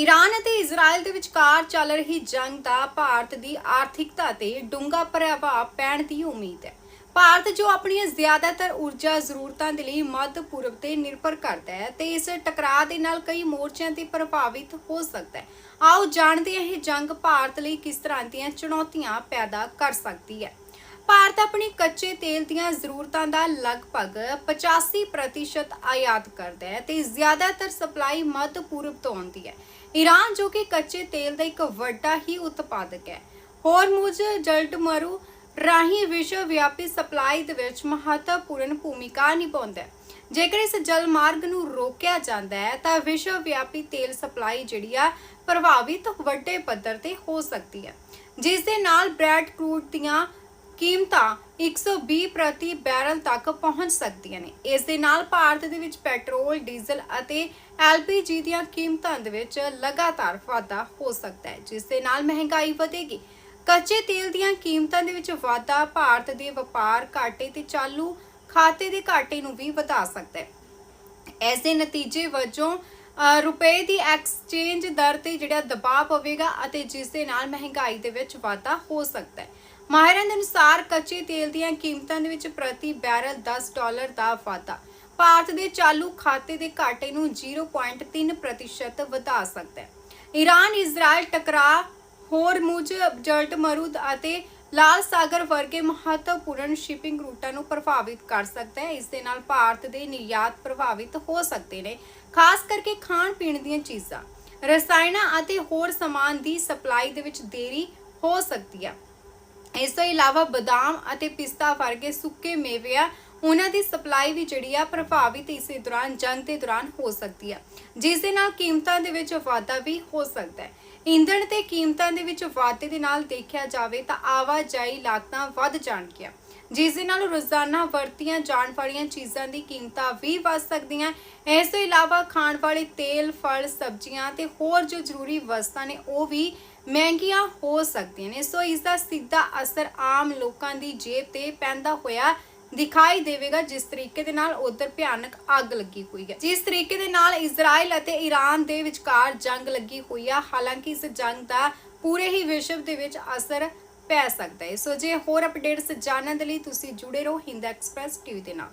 Iran ਅਤੇ Israel ਦੇ ਵਿਚਕਾਰ ਚੱਲ ਰਹੀ ਜੰਗ ਦਾ ਭਾਰਤ ਦੀ ਆਰਥਿਕਤਾ ਤੇ ਡੂੰਘਾ ਪ੍ਰਭਾਵ ਪੈਣ ਦੀ ਉਮੀਦ ਹੈ। ਭਾਰਤ ਜੋ ਆਪਣੀਆਂ ਜ਼ਿਆਦਾਤਰ ਊਰਜਾ ਜ਼ਰੂਰਤਾਂ ਦੇ ਲਈ ਮੱਧ ਪੂਰਬ ਤੇ ਨਿਰਭਰ ਕਰਦਾ ਹੈ ਤੇ ਇਸ ਟਕਰਾਅ ਦੇ ਨਾਲ ਕਈ ਮੋਰਚਿਆਂ ਤੇ ਪ੍ਰਭਾਵਿਤ ਹੋ ਸਕਦਾ ਹੈ। ਆਓ ਜਾਣਦੇ ਹਾਂ ਇਹ ਜੰਗ ਭਾਰਤ ਲਈ ਕਿਸ ਤਰ੍ਹਾਂ ਦੀਆਂ ਚੁਣੌਤੀਆਂ ਪੈਦਾ ਕਰ ਸਕਦੀ ਹੈ। ਭਾਰਤ ਆਪਣੀ ਕੱਚੇ ਤੇਲ ਦੀਆਂ ਜ਼ਰੂਰਤਾਂ ਦਾ ਲਗਭਗ 85% ਆਯਾਤ ਕਰਦਾ ਹੈ ਤੇ ਜ਼ਿਆਦਾਤਰ ਸਪਲਾਈ ਮੱਧ ਪੂਰਬ ਤੋਂ ਆਉਂਦੀ ਹੈ। ਈਰਾਨ ਜੋ ਕਿ ਕੱਚੇ ਤੇਲ ਦਾ ਇੱਕ ਵੱਡਾ ਹੀ ਉਤਪਾਦਕ ਹੈ। ਹੋਰਮੁਜ਼ ਜਲਟਮਰੂ ਰਾਹੀਂ ਵਿਸ਼ਵ ਵਿਆਪੀ ਸਪਲਾਈ ਦੇ ਵਿੱਚ ਮਹੱਤਵਪੂਰਨ ਭੂਮਿਕਾ ਨਿਭਾਉਂਦਾ ਹੈ। ਜੇਕਰ ਇਸ ਜਲ ਮਾਰਗ ਨੂੰ ਰੋਕਿਆ ਜਾਂਦਾ ਹੈ, ਤਾਂ ਵਿਸ਼ਵ ਵਿਆਪੀ ਤੇਲ ਸਪਲਾਈ ਜਿਹੜੀ ਆ, ਪ੍ਰਭਾਵਿਤ ਵੱਡੇ ਪੱਧਰ ਤੇ ਹੋ ਸਕਦੀ ਹੈ। ਜਿਸ ਦੇ ਨਾਲ ਬ੍ਰੈਡ ਕਰੂਡ ਦੀਆਂ ਕੀਮਤਾਂ 120 ਪ੍ਰਤੀ ਬੈਰਲ ਤੱਕ ਪਹੁੰਚ ਸਕਦੀਆਂ ਨੇ। ਇਸ ਦੇ ਨਾਲ ਭਾਰਤ ਦੇ ਵਿੱਚ ਪੈਟਰੋਲ ਡੀਜ਼ਲ ਅਤੇ ਐਲਪੀਜੀ ਦੀਆਂ ਕੀਮਤਾਂ ਦੇ ਵਿੱਚ ਲਗਾਤਾਰ ਵਾਧਾ ਹੋ ਸਕਦਾ ਹੈ ਜਿਸ ਦੇ ਨਾਲ ਮਹਿੰਗਾਈ ਵਧੇਗੀ। ਕੱਚੇ ਤੇਲ ਦੀਆਂ ਕੀਮਤਾਂ ਦੇ ਵਿੱਚ ਵਾਧਾ ਭਾਰਤ ਦੇ ਵਪਾਰ ਘਾਟੇ ਤੇ ਚਾਲੂ ਖਾਤੇ ਦੇ ਘਾਟੇ ਨੂੰ ਵੀ ਵਧਾ ਸਕਦਾ ਹੈ। ਇਸ ਦੇ ਨਤੀਜੇ ਵਜੋਂ ਅ, ਰੁਪਏ ਦੀ ਐਕਸਚੇਂਜ ਦਰ ਤੇ ਜਿਹੜਾ ਦਬਾਅ ਪਵੇਗਾ ਅਤੇ ਜਿਸ ਦੇ ਨਾਲ ਮਹਿੰਗਾਈ ਦੇ ਵਿੱਚ ਵਾਧਾ ਹੋ ਸਕਦਾ ਹੈ। ਮਾਹਿਰਾਂ ਦੇ ਅਨੁਸਾਰ ਕੱਚੇ ਤੇਲ ਦੀਆਂ ਕੀਮਤਾਂ ਦੇ ਵਿੱਚ ਪ੍ਰਤੀ ਬੈਰਲ 10 ਡਾਲਰ ਦਾ ਵਾਧਾ। ਭਾਰਤ ਦੇ ਚਾਲੂ ਖਾਤੇ ਦੇ ਘਾਟੇ ਨੂੰ 0.3% ਵਧਾ ਸਕਦਾ ਹੈ। ਈਰਾਨ, ਇਜ਼ਰਾਈਲ ਟਕਰਾਅ, ਹੋਰਮੁਜ਼ ਜਲਟ ਮਰੂਦ ਅਤੇ ਲਾਲ ਸਾਗਰ ਵਰਗੇ ਮਹੱਤਵਪੂਰਨ ਸ਼ਿਪਿੰਗ ਰੂਟਾਂ ਨੂੰ ਪ੍ਰਭਾਵਿਤ ਕਰ ਸਕਦਾ ਹੈ। ਇਸ ਦੇ ਨਾਲ ਭਾਰਤ ਦੇ ਨਿਰਯਾਤ ਪ੍ਰਭਾਵਿਤ ਹੋ ਸਕਦੇ ਨੇ, ਖਾਸ ਕਰਕੇ ਖਾਣ ਪੀਣ ਦੀਆਂ ਚੀਜ਼ਾਂ। ਰਸਾਇਣਾਂ ਅਤੇ ਹੋਰ ਸਮਾਨ ਦੀ ਸਪਲਾਈ ਦੇ ਵਿੱਚ ਦੇਰੀ ਹੋ ਸਕਦੀ ਹੈ। ਇਸ ਤੋਂ ਇਲਾਵਾ ਬਦਾਮ ਅਤੇ ਪਿਸਤਾ ਵਰਗੇ ਸੁੱਕੇ ਮੇਵੇ ਆ, ਉਹਨਾਂ ਦੀ ਸਪਲਾਈ ਵੀ ਜਿਹੜੀ ਆ ਪ੍ਰਭਾਵਿਤ ਇਸੇ ਦੌਰਾਨ ਜੰਗ ਦੇ ਦੌਰਾਨ ਹੋ ਸਕਦੀ ਆ। ਜਿਸ ਦੇ ਨਾਲ ਕੀਮਤਾਂ ਦੇ ਵਿੱਚ ਵਾਧਾ ਵੀ ਹੋ ਸਕਦਾ ਹੈ। ਇੰਧਣ ਤੇ ਕੀਮਤਾਂ ਦੇ ਵਿੱਚ ਵਾਧੇ ਦੇ ਨਾਲ ਦੇਖਿਆ ਜਾਵੇ ਤਾਂ ਆਵਾਜਾਈ ਲਾਗਤਾਂ ਵੱਧ ਜਾਣਗੀਆਂ। ਜਿਸ ਦੇ ਨਾਲ ਰੋਜ਼ਾਨਾ ਵਰਤੀਆਂ ਜਾਣ ਵਾਲੀਆਂ ਚੀਜ਼ਾਂ ਦੀ ਕੀਮਤਾਂ ਵੀ ਵੱਧ ਸਕਦੀਆਂ ਇਸ ਤੋਂ ਇਲਾਵਾ ਖਾਣ ਵਾਲੇ ਤੇਲ, ਫਲ, ਸਬਜ਼ੀਆਂ ਤੇ ਹੋਰ ਜੋ ਜ਼ਰੂਰੀ ਵਸਤਾਂ ਨੇ, ਉਹ ਵੀ ਮਹਿੰਗੀਆਂ ਹੋ ਸਕਦੀਆਂ ਨੇ। ਸੋ ਇਸ ਦਾ ਸਿੱਧਾ ਅਸਰ ਆਮ ਲੋਕਾਂ ਦੀ ਜੇਬ ਤੇ ਪੈਂਦਾ ਹੋਇਆ ਦਿਖਾਈ ਦੇਵੇਗਾ, ਜਿਸ ਤਰੀਕੇ ਦੇ ਨਾਲ ਉਧਰ ਭਿਆਨਕ ਅੱਗ ਲੱਗੀ ਹੋਈ ਹੈ। ਜਿਸ ਤਰੀਕੇ ਦੇ ਨਾਲ ਇਜ਼ਰਾਈਲ ਅਤੇ ਈਰਾਨ ਦੇ ਵਿਚਕਾਰ ਜੰਗ ਲੱਗੀ ਹੋਈ ਆ। ਹਾਲਾਂਕਿ ਇਸ ਜੰਗ ਦਾ ਪੂਰੇ ਹੀ ਵਿਸ਼ਵ ਦੇ ਵਿੱਚ ਅਸਰ ਪੈ ਸਕਦਾ ਹੈ। ਸੋ ਜੇ ਹੋਰ ਅਪਡੇਟਸ ਜਾਣਨ ਦੇ ਲਈ ਤੁਸੀਂ ਜੁੜੇ ਰਹੋ ਹਿੰਦ ਐਕਸਪ੍ਰੈਸ ਟੀਵੀ ਦੇ ਨਾਲ।